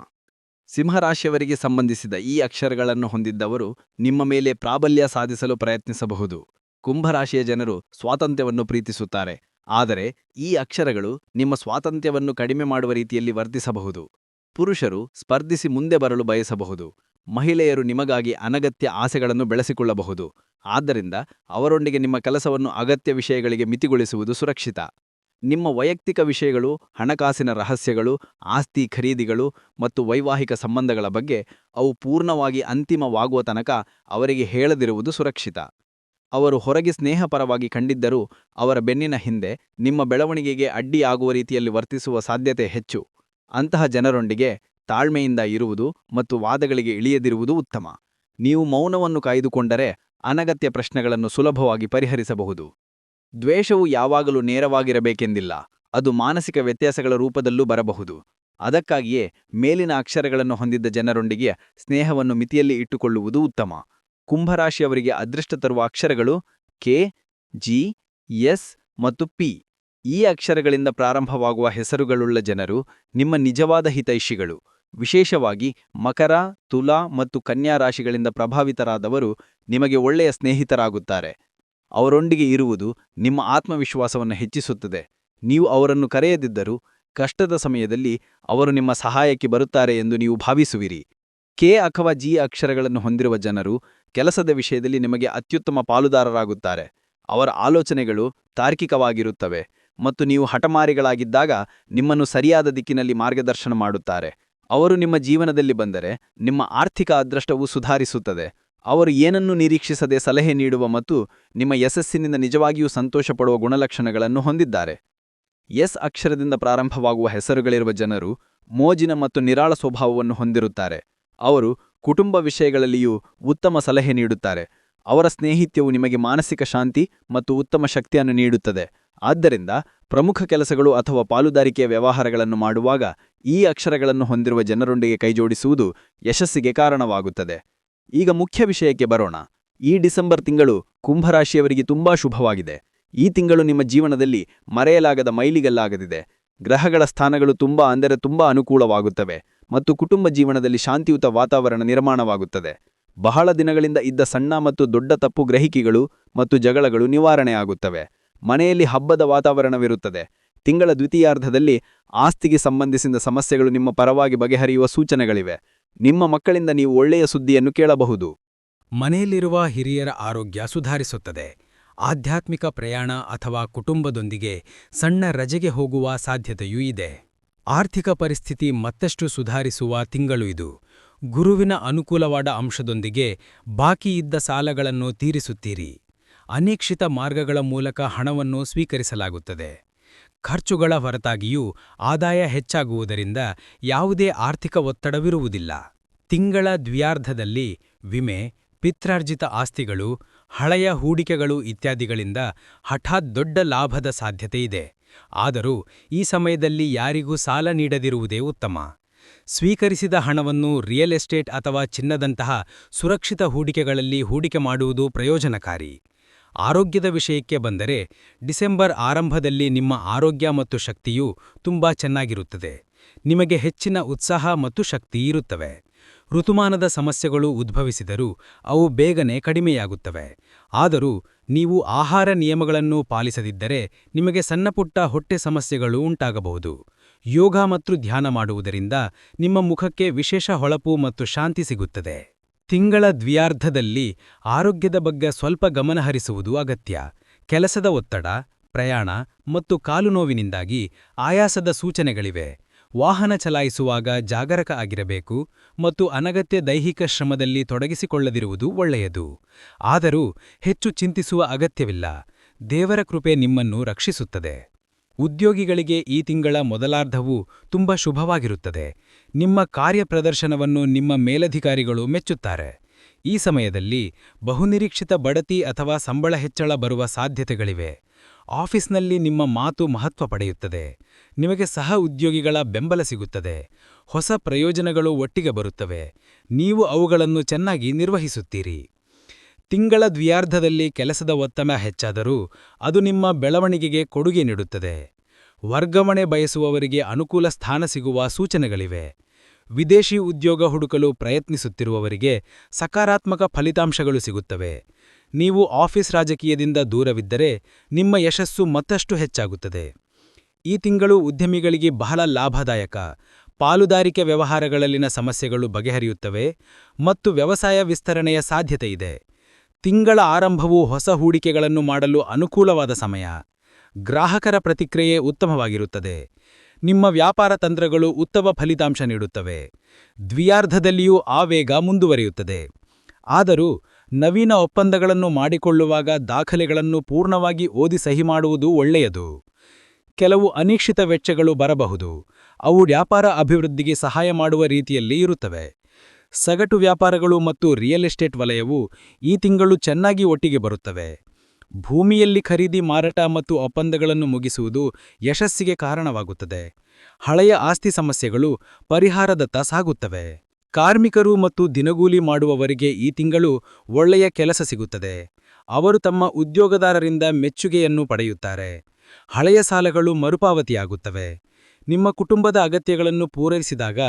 ಸಿಂಹರಾಶಿಯವರಿಗೆ ಸಂಬಂಧಿಸಿದ ಈ ಅಕ್ಷರಗಳನ್ನು ಹೊಂದಿದ್ದವರು ನಿಮ್ಮ ಮೇಲೆ ಪ್ರಾಬಲ್ಯ ಸಾಧಿಸಲು ಪ್ರಯತ್ನಿಸಬಹುದು. ಕುಂಭರಾಶಿಯ ಜನರು ಸ್ವಾತಂತ್ರ್ಯವನ್ನು ಪ್ರೀತಿಸುತ್ತಾರೆ. ಆದರೆ ಈ ಅಕ್ಷರಗಳು ನಿಮ್ಮ ಸ್ವಾತಂತ್ರ್ಯವನ್ನು ಕಡಿಮೆ ಮಾಡುವ ರೀತಿಯಲ್ಲಿ ವರ್ತಿಸಬಹುದು. ಪುರುಷರು ಸ್ಪರ್ಧಿಸಿ ಮುಂದೆ ಬರಲು ಬಯಸಬಹುದು. ಮಹಿಳೆಯರು ನಿಮಗಾಗಿ ಅನಗತ್ಯ ಆಸೆಗಳನ್ನು ಬೆಳೆಸಿಕೊಳ್ಳಬಹುದು. ಆದ್ದರಿಂದ ಅವರೊಂದಿಗೆ ನಿಮ್ಮ ಕೆಲಸವನ್ನು ಅಗತ್ಯ ವಿಷಯಗಳಿಗೆ ಮಿತಿಗೊಳಿಸುವುದು ಸುರಕ್ಷಿತ. ನಿಮ್ಮ ವೈಯಕ್ತಿಕ ವಿಷಯಗಳು, ಹಣಕಾಸಿನ ರಹಸ್ಯಗಳು, ಆಸ್ತಿ ಖರೀದಿಗಳು ಮತ್ತು ವೈವಾಹಿಕ ಸಂಬಂಧಗಳ ಬಗ್ಗೆ ಅವು ಪೂರ್ಣವಾಗಿ ಅಂತಿಮವಾಗುವ ತನಕ ಅವರಿಗೆ ಹೇಳದಿರುವುದು ಸುರಕ್ಷಿತ. ಅವರು ಹೊರಗೆ ಸ್ನೇಹಪರವಾಗಿ ಕಂಡಿದ್ದರೂ ಅವರ ಬೆನ್ನಿನ ಹಿಂದೆ ನಿಮ್ಮ ಬೆಳವಣಿಗೆಗೆ ಅಡ್ಡಿಯಾಗುವ ರೀತಿಯಲ್ಲಿ ವರ್ತಿಸುವ ಸಾಧ್ಯತೆ ಹೆಚ್ಚು. ಅಂತಹ ಜನರೊಂದಿಗೆ ತಾಳ್ಮೆಯಿಂದ ಇರುವುದು ಮತ್ತು ವಾದಗಳಿಗೆ ಇಳಿಯದಿರುವುದು ಉತ್ತಮ. ನೀವು ಮೌನವನ್ನು ಕಾಯ್ದುಕೊಂಡರೆ ಅನಗತ್ಯ ಪ್ರಶ್ನೆಗಳನ್ನು ಸುಲಭವಾಗಿ ಪರಿಹರಿಸಬಹುದು. ದ್ವೇಷವು ಯಾವಾಗಲೂ ನೇರವಾಗಿರಬೇಕೆಂದಿಲ್ಲ, ಅದು ಮಾನಸಿಕ ವ್ಯತ್ಯಾಸಗಳ ರೂಪದಲ್ಲೂ ಬರಬಹುದು. ಅದಕ್ಕಾಗಿಯೇ ಮೇಲಿನ ಅಕ್ಷರಗಳನ್ನು ಹೊಂದಿದ್ದ ಜನರೊಂದಿಗೆ ಸ್ನೇಹವನ್ನು ಮಿತಿಯಲ್ಲಿ ಇಟ್ಟುಕೊಳ್ಳುವುದು ಉತ್ತಮ. ಕುಂಭರಾಶಿಯವರಿಗೆ ಅದೃಷ್ಟ ತರುವ ಅಕ್ಷರಗಳು ಕೆ, ಜಿ, ಎಸ್ ಮತ್ತು ಪಿ. ಈ ಅಕ್ಷರಗಳಿಂದ ಪ್ರಾರಂಭವಾಗುವ ಹೆಸರುಗಳುಳ್ಳ ಜನರು ನಿಮ್ಮ ನಿಜವಾದ ಹಿತೈಷಿಗಳು. ವಿಶೇಷವಾಗಿ ಮಕರ, ತುಲಾ ಮತ್ತು ಕನ್ಯಾ ರಾಶಿಗಳಿಂದ ಪ್ರಭಾವಿತರಾದವರು ನಿಮಗೆ ಒಳ್ಳೆಯ ಸ್ನೇಹಿತರಾಗುತ್ತಾರೆ. ಅವರೊಂದಿಗೆ ಇರುವುದು ನಿಮ್ಮ ಆತ್ಮವಿಶ್ವಾಸವನ್ನು ಹೆಚ್ಚಿಸುತ್ತದೆ. ನೀವು ಅವರನ್ನು ಕರೆಯದಿದ್ದರೂ ಕಷ್ಟದ ಸಮಯದಲ್ಲಿ ಅವರು ನಿಮ್ಮ ಸಹಾಯಕ್ಕೆ ಬರುತ್ತಾರೆ ಎಂದು ನೀವು ಭಾವಿಸುವಿರಿ. ಕೆ ಅಥವಾ ಜಿ ಅಕ್ಷರಗಳನ್ನು ಹೊಂದಿರುವ ಜನರು ಕೆಲಸದ ವಿಷಯದಲ್ಲಿ ನಿಮಗೆ ಅತ್ಯುತ್ತಮ ಪಾಲುದಾರರಾಗುತ್ತಾರೆ. ಅವರ ಆಲೋಚನೆಗಳು ತಾರ್ಕಿಕವಾಗಿರುತ್ತವೆ. ಮತ್ತು ನೀವು ಹಠಮಾರಿಗಳಾಗಿದ್ದಾಗ ನಿಮ್ಮನ್ನು ಸರಿಯಾದ ದಿಕ್ಕಿನಲ್ಲಿ ಮಾರ್ಗದರ್ಶನ ಮಾಡುತ್ತಾರೆ. ಅವರು ನಿಮ್ಮ ಜೀವನದಲ್ಲಿ ಬಂದರೆ ನಿಮ್ಮ ಆರ್ಥಿಕ ಅದೃಷ್ಟವು ಸುಧಾರಿಸುತ್ತದೆ. ಅವರು ಏನನ್ನು ನಿರೀಕ್ಷಿಸದೆ ಸಲಹೆ ನೀಡುವ ಮತ್ತು ನಿಮ್ಮ ಯಶಸ್ಸಿನಿಂದ ನಿಜವಾಗಿಯೂ ಸಂತೋಷಪಡುವ ಗುಣಲಕ್ಷಣಗಳನ್ನು ಹೊಂದಿದ್ದಾರೆ. ಎಸ್ ಅಕ್ಷರದಿಂದ ಪ್ರಾರಂಭವಾಗುವ ಹೆಸರುಗಳಿರುವ ಜನರು ಮೋಜಿನ ಮತ್ತು ನಿರಾಳ ಸ್ವಭಾವವನ್ನು ಹೊಂದಿರುತ್ತಾರೆ. ಅವರು ಕುಟುಂಬ ವಿಷಯಗಳಲ್ಲಿಯೂ ಉತ್ತಮ ಸಲಹೆ ನೀಡುತ್ತಾರೆ. ಅವರ ಸ್ನೇಹಿತ್ಯವು ನಿಮಗೆ ಮಾನಸಿಕ ಶಾಂತಿ ಮತ್ತು ಉತ್ತಮ ಶಕ್ತಿಯನ್ನು ನೀಡುತ್ತದೆ. ಆದ್ದರಿಂದ ಪ್ರಮುಖ ಕೆಲಸಗಳು ಅಥವಾ ಪಾಲುದಾರಿಕೆಯ ವ್ಯವಹಾರಗಳನ್ನು ಮಾಡುವಾಗ ಈ ಅಕ್ಷರಗಳನ್ನು ಹೊಂದಿರುವ ಜನರೊಂದಿಗೆ ಕೈಜೋಡಿಸುವುದು ಯಶಸ್ಸಿಗೆ ಕಾರಣವಾಗುತ್ತದೆ. ಈಗ ಮುಖ್ಯ ವಿಷಯಕ್ಕೆ ಬರೋಣ. ಈ ಡಿಸೆಂಬರ್ ತಿಂಗಳು ಕುಂಭರಾಶಿಯವರಿಗೆ ತುಂಬಾ ಶುಭವಾಗಿದೆ. ಈ ತಿಂಗಳು ನಿಮ್ಮ ಜೀವನದಲ್ಲಿ ಮರೆಯಲಾಗದ ಮೈಲಿಗಲ್ಲಾಗದಿದೆ. ಗ್ರಹಗಳ ಸ್ಥಾನಗಳು ತುಂಬಾ ಅಂದರೆ ತುಂಬಾ ಅನುಕೂಲವಾಗುತ್ತವೆ ಮತ್ತು ಕುಟುಂಬ ಜೀವನದಲ್ಲಿ ಶಾಂತಿಯುತ ವಾತಾವರಣ ನಿರ್ಮಾಣವಾಗುತ್ತದೆ. ಬಹಳ ದಿನಗಳಿಂದ ಇದ್ದ ಸಣ್ಣ ಮತ್ತು ದೊಡ್ಡ ತಪ್ಪು ಗ್ರಹಿಕೆಗಳು ಮತ್ತು ಜಗಳಗಳು ನಿವಾರಣೆಯಾಗುತ್ತವೆ ಮನೆಯಲ್ಲಿ ಹಬ್ಬದ ವಾತಾವರಣವಿರುತ್ತದೆ. ತಿಂಗಳ ದ್ವಿತೀಯಾರ್ಧದಲ್ಲಿ ಆಸ್ತಿಗೆ ಸಂಬಂಧಿಸಿದ ಸಮಸ್ಯೆಗಳು ನಿಮ್ಮ ಪರವಾಗಿ ಬಗೆಹರಿಯುವ ಸೂಚನೆಗಳಿವೆ. ನಿಮ್ಮ ಮಕ್ಕಳಿಂದ ನೀವು ಒಳ್ಳೆಯ ಸುದ್ದಿಯನ್ನು ಕೇಳಬಹುದು. ಮನೆಯಲ್ಲಿರುವ ಹಿರಿಯರ ಆರೋಗ್ಯ ಸುಧಾರಿಸುತ್ತದೆ. ಆಧ್ಯಾತ್ಮಿಕ ಪ್ರಯಾಣ ಅಥವಾ ಕುಟುಂಬದೊಂದಿಗೆ ಸಣ್ಣ ರಜೆಗೆ ಹೋಗುವ ಸಾಧ್ಯತೆಯೂ ಇದೆ. ಆರ್ಥಿಕ ಪರಿಸ್ಥಿತಿ ಮತ್ತಷ್ಟು ಸುಧಾರಿಸುವ ತಿಂಗಳು ಇದು. ಗುರುವಿನ ಅನುಕೂಲವಾದ ಅಂಶದೊಂದಿಗೆ ಬಾಕಿಯಿದ್ದ ಸಾಲಗಳನ್ನು ತೀರಿಸುತ್ತೀರಿ. ಅನಿಕ್ಷಿತ ಮಾರ್ಗಗಳ ಮೂಲಕ ಹಣವನ್ನು ಸ್ವೀಕರಿಸಲಾಗುತ್ತದೆ. ಖರ್ಚುಗಳ ಹೊರತಾಗಿಯೂ ಆದಾಯ ಹೆಚ್ಚಾಗುವುದರಿಂದ ಯಾವುದೇ ಆರ್ಥಿಕ ಒತ್ತಡವಿರುವುದಿಲ್ಲ. ತಿಂಗಳ ದ್ವಿಯಾರ್ಧದಲ್ಲಿ ವಿಮೆ, ಪಿತ್ರಾರ್ಜಿತ ಆಸ್ತಿಗಳು, ಹಳೆಯ ಹೂಡಿಕೆಗಳು ಇತ್ಯಾದಿಗಳಿಂದ ಹಠಾತ್ ದೊಡ್ಡ ಲಾಭದ ಸಾಧ್ಯತೆಯಿದೆ. ಆದರೂ ಈ ಸಮಯದಲ್ಲಿ ಯಾರಿಗೂ ಸಾಲ ನೀಡದಿರುವುದೇ ಉತ್ತಮ. ಸ್ವೀಕರಿಸಿದ ಹಣವನ್ನು ರಿಯಲ್ ಎಸ್ಟೇಟ್ ಅಥವಾ ಚಿನ್ನದಂತಹ ಸುರಕ್ಷಿತ ಹೂಡಿಕೆಗಳಲ್ಲಿ ಹೂಡಿಕೆ ಮಾಡುವುದು ಪ್ರಯೋಜನಕಾರಿ. ಆರೋಗ್ಯದ ವಿಷಯಕ್ಕೆ ಬಂದರೆ ಡಿಸೆಂಬರ್ ಆರಂಭದಲ್ಲಿ ನಿಮ್ಮ ಆರೋಗ್ಯ ಮತ್ತು ಶಕ್ತಿಯು ತುಂಬಾ ಚೆನ್ನಾಗಿರುತ್ತದೆ. ನಿಮಗೆ ಹೆಚ್ಚಿನ ಉತ್ಸಾಹ ಮತ್ತು ಶಕ್ತಿ ಇರುತ್ತವೆ. ಋತುಮಾನದ ಸಮಸ್ಯೆಗಳು ಉದ್ಭವಿಸಿದರೂ ಅವು ಬೇಗನೆ ಕಡಿಮೆಯಾಗುತ್ತವೆ. ಆದರೂ ನೀವು ಆಹಾರ ನಿಯಮಗಳನ್ನು ಪಾಲಿಸದಿದ್ದರೆ ನಿಮಗೆ ಸಣ್ಣಪುಟ್ಟ ಹೊಟ್ಟೆ ಸಮಸ್ಯೆಗಳು ಉಂಟಾಗಬಹುದು. ಯೋಗ ಮತ್ತು ಧ್ಯಾನ ಮಾಡುವುದರಿಂದ ನಿಮ್ಮ ಮುಖಕ್ಕೆ ವಿಶೇಷ ಹೊಳಪು ಮತ್ತು ಶಾಂತಿ ಸಿಗುತ್ತದೆ. ತಿಂಗಳ ದ್ವಿಯಾರ್ಧದಲ್ಲಿ ಆರೋಗ್ಯದ ಬಗ್ಗೆ ಸ್ವಲ್ಪ ಗಮನಹರಿಸುವುದು ಅಗತ್ಯ. ಕೆಲಸದ ಒತ್ತಡ, ಪ್ರಯಾಣ ಮತ್ತು ಕಾಲು ನೋವಿನಿಂದಾಗಿ ಆಯಾಸದ ಸೂಚನೆಗಳಿವೆ. ವಾಹನ ಚಲಾಯಿಸುವಾಗ ಜಾಗರಕ ಆಗಿರಬೇಕು ಮತ್ತು ಅನಗತ್ಯ ದೈಹಿಕ ಶ್ರಮದಲ್ಲಿ ತೊಡಗಿಸಿಕೊಳ್ಳದಿರುವುದು ಒಳ್ಳೆಯದು. ಆದರೂ ಹೆಚ್ಚು ಚಿಂತಿಸುವ ಅಗತ್ಯವಿಲ್ಲ. ದೇವರ ಕೃಪೆ ನಿಮ್ಮನ್ನು ರಕ್ಷಿಸುತ್ತದೆ. ಉದ್ಯೋಗಿಗಳಿಗೆ ಈ ತಿಂಗಳ ಮೊದಲಾರ್ಧವು ತುಂಬ ಶುಭವಾಗಿರುತ್ತದೆ. ನಿಮ್ಮ ಕಾರ್ಯಪ್ರದರ್ಶನವನ್ನು ನಿಮ್ಮ ಮೇಲಧಿಕಾರಿಗಳು ಮೆಚ್ಚುತ್ತಾರೆ. ಈ ಸಮಯದಲ್ಲಿ ಬಹುನಿರೀಕ್ಷಿತ ಬಡತಿ ಅಥವಾ ಸಂಬಳ ಹೆಚ್ಚಳ ಬರುವ ಸಾಧ್ಯತೆಗಳಿವೆ. ಆಫೀಸ್ನಲ್ಲಿ ನಿಮ್ಮ ಮಾತು ಮಹತ್ವ ಪಡೆಯುತ್ತದೆ. ನಿಮಗೆ ಸಹ ಉದ್ಯೋಗಿಗಳ ಬೆಂಬಲ ಸಿಗುತ್ತದೆ. ಹೊಸ ಪ್ರಯೋಜನಗಳು ಒಟ್ಟಿಗೆ ಬರುತ್ತವೆ. ನೀವು ಅವುಗಳನ್ನು ಚೆನ್ನಾಗಿ ನಿರ್ವಹಿಸುತ್ತೀರಿ. ತಿಂಗಳ ದ್ವಿಯಾರ್ಧದಲ್ಲಿ ಕೆಲಸದ ಒತ್ತಡ ಹೆಚ್ಚಾದರೂ ಅದು ನಿಮ್ಮ ಬೆಳವಣಿಗೆಗೆ ಕೊಡುಗೆ ನೀಡುತ್ತದೆ. ವರ್ಗಾವಣೆ ಬಯಸುವವರಿಗೆ ಅನುಕೂಲ ಸ್ಥಾನ ಸಿಗುವ ಸೂಚನೆಗಳಿವೆ. ವಿದೇಶಿ ಉದ್ಯೋಗ ಹುಡುಕಲು ಪ್ರಯತ್ನಿಸುತ್ತಿರುವವರಿಗೆ ಸಕಾರಾತ್ಮಕ ಫಲಿತಾಂಶಗಳು ಸಿಗುತ್ತವೆ. ನೀವು ಆಫೀಸ್ ರಾಜಕೀಯದಿಂದ ದೂರವಿದ್ದರೆ ನಿಮ್ಮ ಯಶಸ್ಸು ಮತ್ತಷ್ಟು ಹೆಚ್ಚಾಗುತ್ತದೆ. ಈ ತಿಂಗಳು ಉದ್ಯಮಿಗಳಿಗೆ ಬಹಳ ಲಾಭದಾಯಕ. ಪಾಲುದಾರಿಕೆ ವ್ಯವಹಾರಗಳಲ್ಲಿನ ಸಮಸ್ಯೆಗಳು ಬಗೆಹರಿಯುತ್ತವೆ ಮತ್ತು ವ್ಯವಸಾಯ ವಿಸ್ತರಣೆಯ ಸಾಧ್ಯತೆಯಿದೆ ತಿಂಗಳ ಆರಂಭವು ಹೊಸ ಹೂಡಿಕೆಗಳನ್ನು ಮಾಡಲು ಅನುಕೂಲವಾದ ಸಮಯ. ಗ್ರಾಹಕರ ಪ್ರತಿಕ್ರಿಯೆ ಉತ್ತಮವಾಗಿರುತ್ತದೆ. ನಿಮ್ಮ ವ್ಯಾಪಾರ ತಂತ್ರಗಳು ಉತ್ತಮ ಫಲಿತಾಂಶ ನೀಡುತ್ತವೆ. ದ್ವಿಯಾರ್ಧದಲ್ಲಿಯೂ ಆ ವೇಗ ಮುಂದುವರಿಯುತ್ತದೆ. ಆದರೂ, ನವೀನ ಒಪ್ಪಂದಗಳನ್ನು ಮಾಡಿಕೊಳ್ಳುವಾಗ ದಾಖಲೆಗಳನ್ನು ಪೂರ್ಣವಾಗಿ ಓದಿ ಸಹಿ ಮಾಡುವುದು ಒಳ್ಳೆಯದು. ಕೆಲವು ಅನಿಶ್ಚಿತ ವೆಚ್ಚಗಳು ಬರಬಹುದು. ಅವು ವ್ಯಾಪಾರ ಅಭಿವೃದ್ಧಿಗೆ ಸಹಾಯ ಮಾಡುವ ರೀತಿಯಲ್ಲಿ ಇರುತ್ತವೆ. ಸಗಟು ವ್ಯಾಪಾರಗಳು ಮತ್ತು ರಿಯಲ್ ಎಸ್ಟೇಟ್ ವಲಯವು ಈ ತಿಂಗಳು ಚೆನ್ನಾಗಿ ಒಟ್ಟಿಗೆ ಬರುತ್ತವೆ. ಭೂಮಿಯಲ್ಲಿ ಖರೀದಿ, ಮಾರಾಟ ಮತ್ತು ಒಪ್ಪಂದಗಳನ್ನು ಮುಗಿಸುವುದು ಯಶಸ್ಸಿಗೆ ಕಾರಣವಾಗುತ್ತದೆ. ಹಳೆಯ ಆಸ್ತಿ ಸಮಸ್ಯೆಗಳು ಪರಿಹಾರದತ್ತ ಸಾಗುತ್ತವೆ. ಕಾರ್ಮಿಕರು ಮತ್ತು ದಿನಗೂಲಿ ಮಾಡುವವರಿಗೆ ಈ ತಿಂಗಳು ಒಳ್ಳೆಯ ಕೆಲಸ ಸಿಗುತ್ತದೆ. ಅವರು ತಮ್ಮ ಉದ್ಯೋಗದಾರರಿಂದ ಮೆಚ್ಚುಗೆಯನ್ನು ಪಡೆಯುತ್ತಾರೆ. ಹಳೆಯ ಸಾಲಗಳು ಮರುಪಾವತಿಯಾಗುತ್ತವೆ. ನಿಮ್ಮ ಕುಟುಂಬದ ಅಗತ್ಯಗಳನ್ನು ಪೂರೈಸಿದಾಗ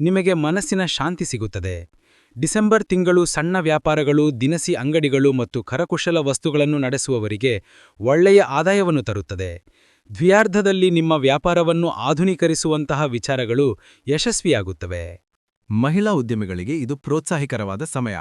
ನಿಮಗೆ ಮನಸ್ಸಿನ ಶಾಂತಿ ಸಿಗುತ್ತದೆ. ಡಿಸೆಂಬರ್ ತಿಂಗಳು ಸಣ್ಣ ವ್ಯಾಪಾರಗಳು, ದಿನಸಿ ಅಂಗಡಿಗಳು ಮತ್ತು ಕರಕುಶಲ ವಸ್ತುಗಳನ್ನು ನಡೆಸುವವರಿಗೆ ಒಳ್ಳೆಯ ಆದಾಯವನ್ನು ತರುತ್ತದೆ. ದ್ವಿಯಾರ್ಧದಲ್ಲಿ ನಿಮ್ಮ ವ್ಯಾಪಾರವನ್ನು ಆಧುನೀಕರಿಸುವಂತಹ ವಿಚಾರಗಳು ಯಶಸ್ವಿಯಾಗುತ್ತವೆ. ಮಹಿಳಾ ಉದ್ಯಮಿಗಳಿಗೆ ಇದು ಪ್ರೋತ್ಸಾಹಿಕರವಾದ ಸಮಯ.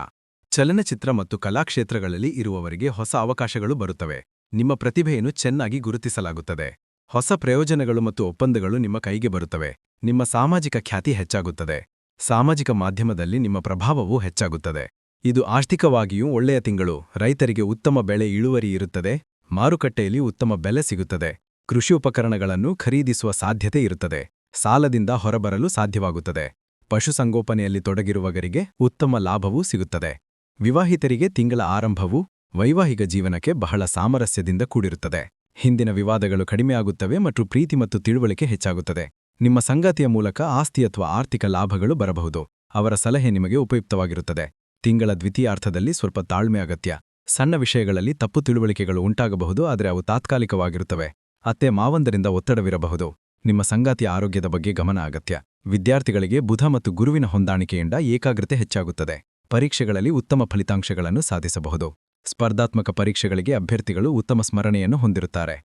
ಚಲನಚಿತ್ರ ಮತ್ತು ಕಲಾಕ್ಷೇತ್ರಗಳಲ್ಲಿ ಇರುವವರಿಗೆ ಹೊಸ ಅವಕಾಶಗಳು ಬರುತ್ತವೆ. ನಿಮ್ಮ ಪ್ರತಿಭೆಯನ್ನು ಚೆನ್ನಾಗಿ ಗುರುತಿಸಲಾಗುತ್ತದೆ. ಹೊಸ ಪ್ರಯೋಜನಗಳು ಮತ್ತು ಒಪ್ಪಂದಗಳು ನಿಮ್ಮ ಕೈಗೆ ಬರುತ್ತವೆ. ನಿಮ್ಮ ಸಾಮಾಜಿಕ ಖ್ಯಾತಿ ಹೆಚ್ಚಾಗುತ್ತದೆ. ಸಾಮಾಜಿಕ ಮಾಧ್ಯಮದಲ್ಲಿ ನಿಮ್ಮ ಪ್ರಭಾವವೂ ಹೆಚ್ಚಾಗುತ್ತದೆ. ಇದು ಆರ್ಥಿಕವಾಗಿಯೂ ಒಳ್ಳೆಯ ತಿಂಗಳು. ರೈತರಿಗೆ ಉತ್ತಮ ಬೆಳೆ ಇಳುವರಿ ಇರುತ್ತದೆ. ಮಾರುಕಟ್ಟೆಯಲ್ಲಿ ಉತ್ತಮ ಬೆಲೆ ಸಿಗುತ್ತದೆ. ಕೃಷಿ ಉಪಕರಣಗಳನ್ನು ಖರೀದಿಸುವ ಸಾಧ್ಯತೆ ಇರುತ್ತದೆ. ಸಾಲದಿಂದ ಹೊರಬರಲು ಸಾಧ್ಯವಾಗುತ್ತದೆ. ಪಶುಸಂಗೋಪನೆಯಲ್ಲಿ ತೊಡಗಿರುವವರಿಗೆ ಉತ್ತಮ ಲಾಭವೂ ಸಿಗುತ್ತದೆ. ವಿವಾಹಿತರಿಗೆ ತಿಂಗಳ ಆರಂಭವು ವೈವಾಹಿಕ ಜೀವನಕ್ಕೆ ಬಹಳ ಸಾಮರಸ್ಯದಿಂದ ಕೂಡಿರುತ್ತದೆ. ಹಿಂದಿನ ವಿವಾದಗಳು ಕಡಿಮೆಯಾಗುತ್ತವೆ ಮತ್ತು ಪ್ರೀತಿ ಮತ್ತು ತಿಳುವಳಿಕೆ ಹೆಚ್ಚಾಗುತ್ತದೆ. ನಿಮ್ಮ ಸಂಗಾತಿಯ ಮೂಲಕ ಆಸ್ತಿ ಅಥವಾ ಆರ್ಥಿಕ ಲಾಭಗಳು ಬರಬಹುದು. ಅವರ ಸಲಹೆ ನಿಮಗೆ ಉಪಯುಕ್ತವಾಗಿರುತ್ತದೆ. ತಿಂಗಳ ದ್ವಿತೀಯಾರ್ಥದಲ್ಲಿ ಸ್ವಲ್ಪ ತಾಳ್ಮೆ ಅಗತ್ಯ. ಸಣ್ಣ ವಿಷಯಗಳಲ್ಲಿ ತಪ್ಪು ತಿಳುವಳಿಕೆಗಳು ಉಂಟಾಗಬಹುದು, ಆದರೆ ಅವು ತಾತ್ಕಾಲಿಕವಾಗಿರುತ್ತವೆ. ಅತ್ತೆ ಮಾವಂದರಿಂದ ಒತ್ತಡವಿರಬಹುದು. ನಿಮ್ಮ ಸಂಗಾತಿಯ ಆರೋಗ್ಯದ ಬಗ್ಗೆ ಗಮನ ಅಗತ್ಯ. ವಿದ್ಯಾರ್ಥಿಗಳಿಗೆ ಬುಧ ಮತ್ತು ಗುರುವಿನ ಹೊಂದಾಣಿಕೆಯಿಂದ ಏಕಾಗ್ರತೆ ಹೆಚ್ಚಾಗುತ್ತದೆ. ಪರೀಕ್ಷೆಗಳಲ್ಲಿ ಉತ್ತಮ ಫಲಿತಾಂಶಗಳನ್ನು ಸಾಧಿಸಬಹುದು. ಸ್ಪರ್ಧಾತ್ಮಕ ಪರೀಕ್ಷೆಗಳಿಗೆ ಅಭ್ಯರ್ಥಿಗಳು ಉತ್ತಮ ಸ್ಮರಣೆಯನ್ನು ಹೊಂದಿರುತ್ತಾರೆ.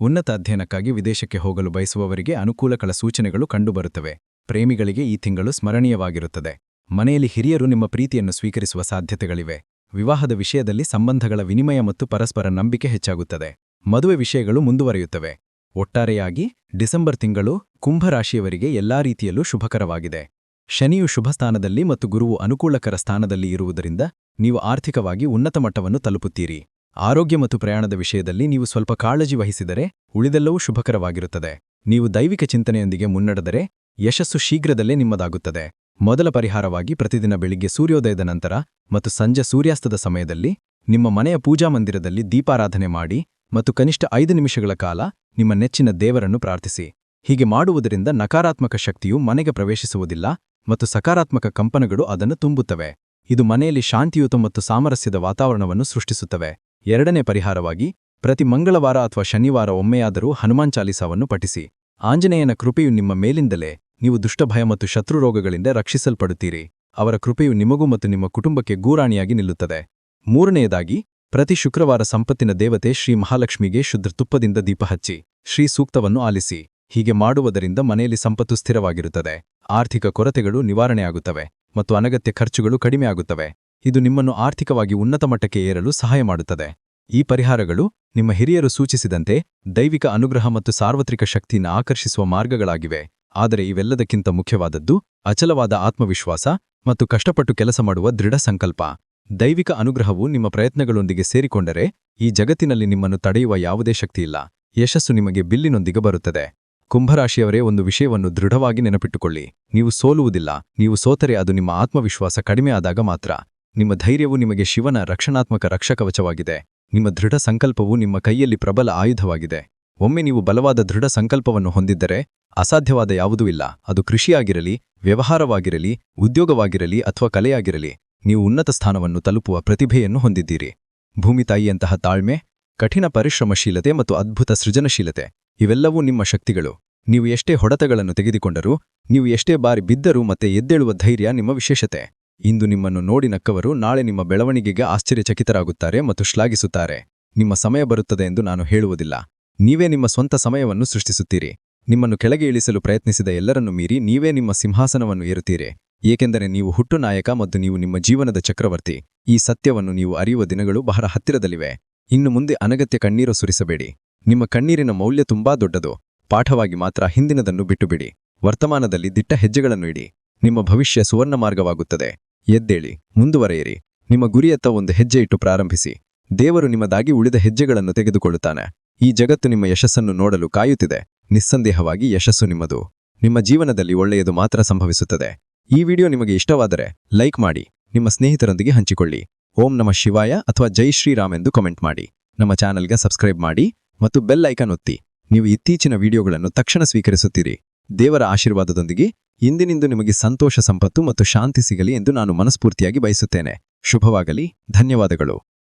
ಉನ್ನತ ಅಧ್ಯಯನಕ್ಕಾಗಿ ವಿದೇಶಕ್ಕೆ ಹೋಗಲು ಬಯಸುವವರಿಗೆ ಅನುಕೂಲಕರ ಸೂಚನೆಗಳು ಕಂಡುಬರುತ್ತವೆ. ಪ್ರೇಮಿಗಳಿಗೆ ಈ ತಿಂಗಳು ಸ್ಮರಣೀಯವಾಗಿರುತ್ತದೆ. ಮನೆಯಲ್ಲಿ ಹಿರಿಯರು ನಿಮ್ಮ ಪ್ರೀತಿಯನ್ನು ಸ್ವೀಕರಿಸುವ ಸಾಧ್ಯತೆಗಳಿವೆ. ವಿವಾಹದ ವಿಷಯದಲ್ಲಿ ಸಂಬಂಧಗಳ ವಿನಿಮಯ ಮತ್ತು ಪರಸ್ಪರ ನಂಬಿಕೆ ಹೆಚ್ಚಾಗುತ್ತದೆ. ಮದುವೆ ವಿಷಯಗಳು ಮುಂದುವರಿಯುತ್ತವೆ. ಒಟ್ಟಾರೆಯಾಗಿ ಡಿಸೆಂಬರ್ ತಿಂಗಳು ಕುಂಭರಾಶಿಯವರಿಗೆ ಎಲ್ಲಾ ರೀತಿಯಲ್ಲೂ ಶುಭಕರವಾಗಿದೆ. ಶನಿಯು ಶುಭ ಸ್ಥಾನದಲ್ಲಿ ಮತ್ತು ಗುರುವು ಅನುಕೂಲಕರ ಸ್ಥಾನದಲ್ಲಿ ಇರುವುದರಿಂದ ನೀವು ಆರ್ಥಿಕವಾಗಿ ಉನ್ನತ ಮಟ್ಟವನ್ನು ತಲುಪುತ್ತೀರಿ. ಆರೋಗ್ಯ ಮತ್ತು ಪ್ರಯಾಣದ ವಿಷಯದಲ್ಲಿ ನೀವು ಸ್ವಲ್ಪ ಕಾಳಜಿ ವಹಿಸಿದರೆ ಉಳಿದೆಲ್ಲವೂ ಶುಭಕರವಾಗಿರುತ್ತದೆ. ನೀವು ದೈವಿಕ ಚಿಂತನೆಯೊಂದಿಗೆ ಮುನ್ನಡೆದರೆ ಯಶಸ್ಸು ಶೀಘ್ರದಲ್ಲೇ ನಿಮ್ಮದಾಗುತ್ತದೆ. ಮೊದಲ ಪರಿಹಾರವಾಗಿ ಪ್ರತಿದಿನ ಬೆಳಿಗ್ಗೆ ಸೂರ್ಯೋದಯದ ನಂತರ ಮತ್ತು ಸಂಜೆ ಸೂರ್ಯಾಸ್ತದ ಸಮಯದಲ್ಲಿ ನಿಮ್ಮ ಮನೆಯ ಪೂಜಾ ಮಂದಿರದಲ್ಲಿ ದೀಪಾರಾಧನೆ ಮಾಡಿ ಮತ್ತು ಕನಿಷ್ಠ ಐದು ನಿಮಿಷಗಳ ಕಾಲ ನಿಮ್ಮ ನೆಚ್ಚಿನ ದೇವರನ್ನು ಪ್ರಾರ್ಥಿಸಿ. ಹೀಗೆ ಮಾಡುವುದರಿಂದ ನಕಾರಾತ್ಮಕ ಶಕ್ತಿಯು ಮನೆಗೆ ಪ್ರವೇಶಿಸುವುದಿಲ್ಲ ಮತ್ತು ಸಕಾರಾತ್ಮಕ ಕಂಪನಗಳು ಅದನ್ನು ತುಂಬುತ್ತವೆ. ಇದು ಮನೆಯಲ್ಲಿ ಶಾಂತಿಯುತ ಮತ್ತು ಸಾಮರಸ್ಯದ ವಾತಾವರಣವನ್ನು ಸೃಷ್ಟಿಸುತ್ತವೆ. ಎರಡನೇ ಪರಿಹಾರವಾಗಿ, ಪ್ರತಿ ಮಂಗಳವಾರ ಅಥವಾ ಶನಿವಾರ ಒಮ್ಮೆಯಾದರೂ ಹನುಮಾನ್ ಚಾಲಿಸಾವನ್ನು ಪಠಿಸಿ. ಆಂಜನೇಯನ ಕೃಪೆಯು ನಿಮ್ಮ ಮೇಲಿಂದಲೇ, ನೀವು ದುಷ್ಟಭಯ ಮತ್ತು ಶತ್ರು ರೋಗಗಳಿಂದ ರಕ್ಷಿಸಲ್ಪಡುತ್ತೀರಿ. ಅವರ ಕೃಪೆಯು ನಿಮಗೂ ಮತ್ತು ನಿಮ್ಮ ಕುಟುಂಬಕ್ಕೆ ಗೂರಾಣಿಯಾಗಿ ನಿಲ್ಲುತ್ತದೆ. ಮೂರನೆಯದಾಗಿ, ಪ್ರತಿ ಶುಕ್ರವಾರ ಸಂಪತ್ತಿನ ದೇವತೆ ಶ್ರೀ ಮಹಾಲಕ್ಷ್ಮಿಗೆ ಶುದ್ಧ ತುಪ್ಪದಿಂದ ದೀಪ ಹಚ್ಚಿ, ಶ್ರೀ ಸೂಕ್ತವನ್ನು ಆಲಿಸಿ. ಹೀಗೆ ಮಾಡುವುದರಿಂದ ಮನೆಯಲ್ಲಿ ಸಂಪತ್ತು ಸ್ಥಿರವಾಗಿರುತ್ತದೆ. ಆರ್ಥಿಕ ಕೊರತೆಗಳು ನಿವಾರಣೆಯಾಗುತ್ತವೆ ಮತ್ತು ಅನಗತ್ಯ ಖರ್ಚುಗಳು ಕಡಿಮೆಯಾಗುತ್ತವೆ. ಇದು ನಿಮ್ಮನ್ನು ಆರ್ಥಿಕವಾಗಿ ಉನ್ನತ ಮಟ್ಟಕ್ಕೆ ಏರಲು ಸಹಾಯ ಮಾಡುತ್ತದೆ. ಈ ಪರಿಹಾರಗಳು ನಿಮ್ಮ ಹಿರಿಯರು ಸೂಚಿಸಿದಂತೆ ದೈವಿಕ ಅನುಗ್ರಹ ಮತ್ತು ಸಾರ್ವತ್ರಿಕ ಶಕ್ತಿಯನ್ನು ಆಕರ್ಷಿಸುವ ಮಾರ್ಗಗಳಾಗಿವೆ. ಆದರೆ ಇವೆಲ್ಲದಕ್ಕಿಂತ ಮುಖ್ಯವಾದದ್ದು ಅಚಲವಾದ ಆತ್ಮವಿಶ್ವಾಸ ಮತ್ತು ಕಷ್ಟಪಟ್ಟು ಕೆಲಸ ಮಾಡುವ ದೃಢ ಸಂಕಲ್ಪ. ದೈವಿಕ ಅನುಗ್ರಹವು ನಿಮ್ಮ ಪ್ರಯತ್ನಗಳೊಂದಿಗೆ ಸೇರಿಕೊಂಡರೆ ಈ ಜಗತ್ತಿನಲ್ಲಿ ನಿಮ್ಮನ್ನು ತಡೆಯುವ ಯಾವುದೇ ಶಕ್ತಿಯಿಲ್ಲ. ಯಶಸ್ಸು ನಿಮಗೆ ಬಿಲ್ಲಿನೊಂದಿಗೆ ಬರುತ್ತದೆ. ಕುಂಭರಾಶಿಯವರೇ, ಒಂದು ವಿಷಯವನ್ನು ದೃಢವಾಗಿ ನೆನಪಿಟ್ಟುಕೊಳ್ಳಿ. ನೀವು ಸೋಲುವುದಿಲ್ಲ. ನೀವು ಸೋತರೆ ಅದು ನಿಮ್ಮ ಆತ್ಮವಿಶ್ವಾಸ ಕಡಿಮೆಯಾದಾಗ ಮಾತ್ರ. ನಿಮ್ಮ ಧೈರ್ಯವು ನಿಮಗೆ ಶಿವನ ರಕ್ಷಣಾತ್ಮಕ ರಕ್ಷಕವಚವಾಗಿದೆ. ನಿಮ್ಮ ದೃಢ ಸಂಕಲ್ಪವು ನಿಮ್ಮ ಕೈಯಲ್ಲಿ ಪ್ರಬಲ ಆಯುಧವಾಗಿದೆ. ಒಮ್ಮೆ ನೀವು ಬಲವಾದ ದೃಢ ಸಂಕಲ್ಪವನ್ನು ಹೊಂದಿದ್ದರೆ, ಅಸಾಧ್ಯವಾದ ಯಾವುದೂ ಇಲ್ಲ. ಅದು ಕೃಷಿಯಾಗಿರಲಿ, ವ್ಯವಹಾರವಾಗಿರಲಿ, ಉದ್ಯೋಗವಾಗಿರಲಿ ಅಥವಾ ಕಲೆಯಾಗಿರಲಿ, ನೀವು ಉನ್ನತ ಸ್ಥಾನವನ್ನು ತಲುಪುವ ಪ್ರತಿಭೆಯನ್ನು ಹೊಂದಿದ್ದೀರಿ. ಭೂಮಿ ತಾಯಿಯಂತಹ ತಾಳ್ಮೆ, ಕಠಿಣ ಪರಿಶ್ರಮಶೀಲತೆ ಮತ್ತು ಅದ್ಭುತ ಸೃಜನಶೀಲತೆ. ಇವೆಲ್ಲವೂ ನಿಮ್ಮ ಶಕ್ತಿಗಳು. ನೀವು ಎಷ್ಟೇ ಹೊಡೆತಗಳನ್ನು ತೆಗೆದುಕೊಂಡರೂ, ನೀವು ಎಷ್ಟೇ ಬಾರಿ ಬಿದ್ದರೂ ಮತ್ತೆ ಎದ್ದೇಳುವ ಧೈರ್ಯ ನಿಮ್ಮ ವಿಶೇಷತೆ. ಇಂದು ನಿಮ್ಮನ್ನು ನೋಡಿ ನಕ್ಕವರು ನಾಳೆ ನಿಮ್ಮ ಬೆಳವಣಿಗೆಗೆ ಆಶ್ಚರ್ಯಚಕಿತರಾಗುತ್ತಾರೆ ಮತ್ತು ಶ್ಲಾಘಿಸುತ್ತಾರೆ. ನಿಮ್ಮ ಸಮಯ ಬರುತ್ತದೆ ಎಂದು ನಾನು ಹೇಳುವುದಿಲ್ಲ. ನೀವೇ ನಿಮ್ಮ ಸ್ವಂತ ಸಮಯವನ್ನು ಸೃಷ್ಟಿಸುತ್ತೀರಿ. ನಿಮ್ಮನ್ನು ಕೆಳಗೆ ಇಳಿಸಲು ಪ್ರಯತ್ನಿಸಿದ ಎಲ್ಲರನ್ನು ಮೀರಿ ನೀವೇ ನಿಮ್ಮ ಸಿಂಹಾಸನವನ್ನು ಏರುತ್ತೀರಿ. ಏಕೆಂದರೆ ನೀವು ಹುಟ್ಟು ನಾಯಕ ಮತ್ತು ನೀವು ನಿಮ್ಮ ಜೀವನದ ಚಕ್ರವರ್ತಿ. ಈ ಸತ್ಯವನ್ನು ನೀವು ಅರಿಯುವ ದಿನಗಳು ಬಹಳ ಹತ್ತಿರದಲ್ಲಿವೆ. ಇನ್ನು ಮುಂದೆ ಅನಗತ್ಯ ಕಣ್ಣೀರು ಸುರಿಸಬೇಡಿ. ನಿಮ್ಮ ಕಣ್ಣೀರಿನ ಮೌಲ್ಯ ತುಂಬಾ ದೊಡ್ಡದು. ಪಾಠವಾಗಿ ಮಾತ್ರ ಹಿಂದಿನದನ್ನು ಬಿಟ್ಟುಬಿಡಿ. ವರ್ತಮಾನದಲ್ಲಿ ದಿಟ್ಟ ಹೆಜ್ಜೆಗಳನ್ನು ಇಡಿ. ನಿಮ್ಮ ಭವಿಷ್ಯ ಸುವರ್ಣ ಮಾರ್ಗವಾಗುತ್ತದೆ. ಎದ್ದೇಳಿ. ಮುಂದುವರೆಯಿರಿ. ನಿಮ್ಮ ಗುರಿಯತ್ತ ಒಂದು ಹೆಜ್ಜೆ ಇಟ್ಟು ಪ್ರಾರಂಭಿಸಿ. ದೇವರು ನಿಮ್ಮದಾಗಿ ಉಳಿದ ಹೆಜ್ಜೆಗಳನ್ನು ತೆಗೆದುಕೊಳ್ಳುತ್ತಾನೆ. ಈ ಜಗತ್ತು ನಿಮ್ಮ ಯಶಸ್ಸನ್ನು ನೋಡಲು ಕಾಯುತ್ತಿದೆ. ನಿಸ್ಸಂದೇಹವಾಗಿ ಯಶಸ್ಸು ನಿಮ್ಮದು. ನಿಮ್ಮ ಜೀವನದಲ್ಲಿ ಒಳ್ಳೆಯದು ಮಾತ್ರ ಸಂಭವಿಸುತ್ತದೆ. ಈ ವಿಡಿಯೋ ನಿಮಗೆ ಇಷ್ಟವಾದರೆ ಲೈಕ್ ಮಾಡಿ. ನಿಮ್ಮ ಸ್ನೇಹಿತರೊಂದಿಗೆ ಹಂಚಿಕೊಳ್ಳಿ. ಓಂ ನಮ ಶಿವಾಯ ಅಥವಾ ಜೈ ಶ್ರೀರಾಮ್ ಎಂದು ಕಮೆಂಟ್ ಮಾಡಿ. ನಮ್ಮ ಚಾನಲ್ಗೆ ಸಬ್ಸ್ಕ್ರೈಬ್ ಮಾಡಿ. ಮತ್ತು ಬೆಲ್ ಐಕಾನ್ ಒತ್ತಿ. ನೀವು ಇತ್ತೀಚಿನ ವಿಡಿಯೋಗಳನ್ನು ತಕ್ಷಣ ಸ್ವೀಕರಿಸುತ್ತೀರಿ. ದೇವರ ಆಶೀರ್ವಾದದೊಂದಿಗೆ ಇಂದಿನಿಂದು ನಿಮಗೆ ಸಂತೋಷ, ಸಂಪತ್ತು ಮತ್ತು ಶಾಂತಿ ಸಿಗಲಿ ಎಂದು ನಾನು ಮನಸ್ಫೂರ್ತಿಯಾಗಿ ಬಯಸುತ್ತೇನೆ. ಶುಭವಾಗಲಿ, ಧನ್ಯವಾದಗಳು.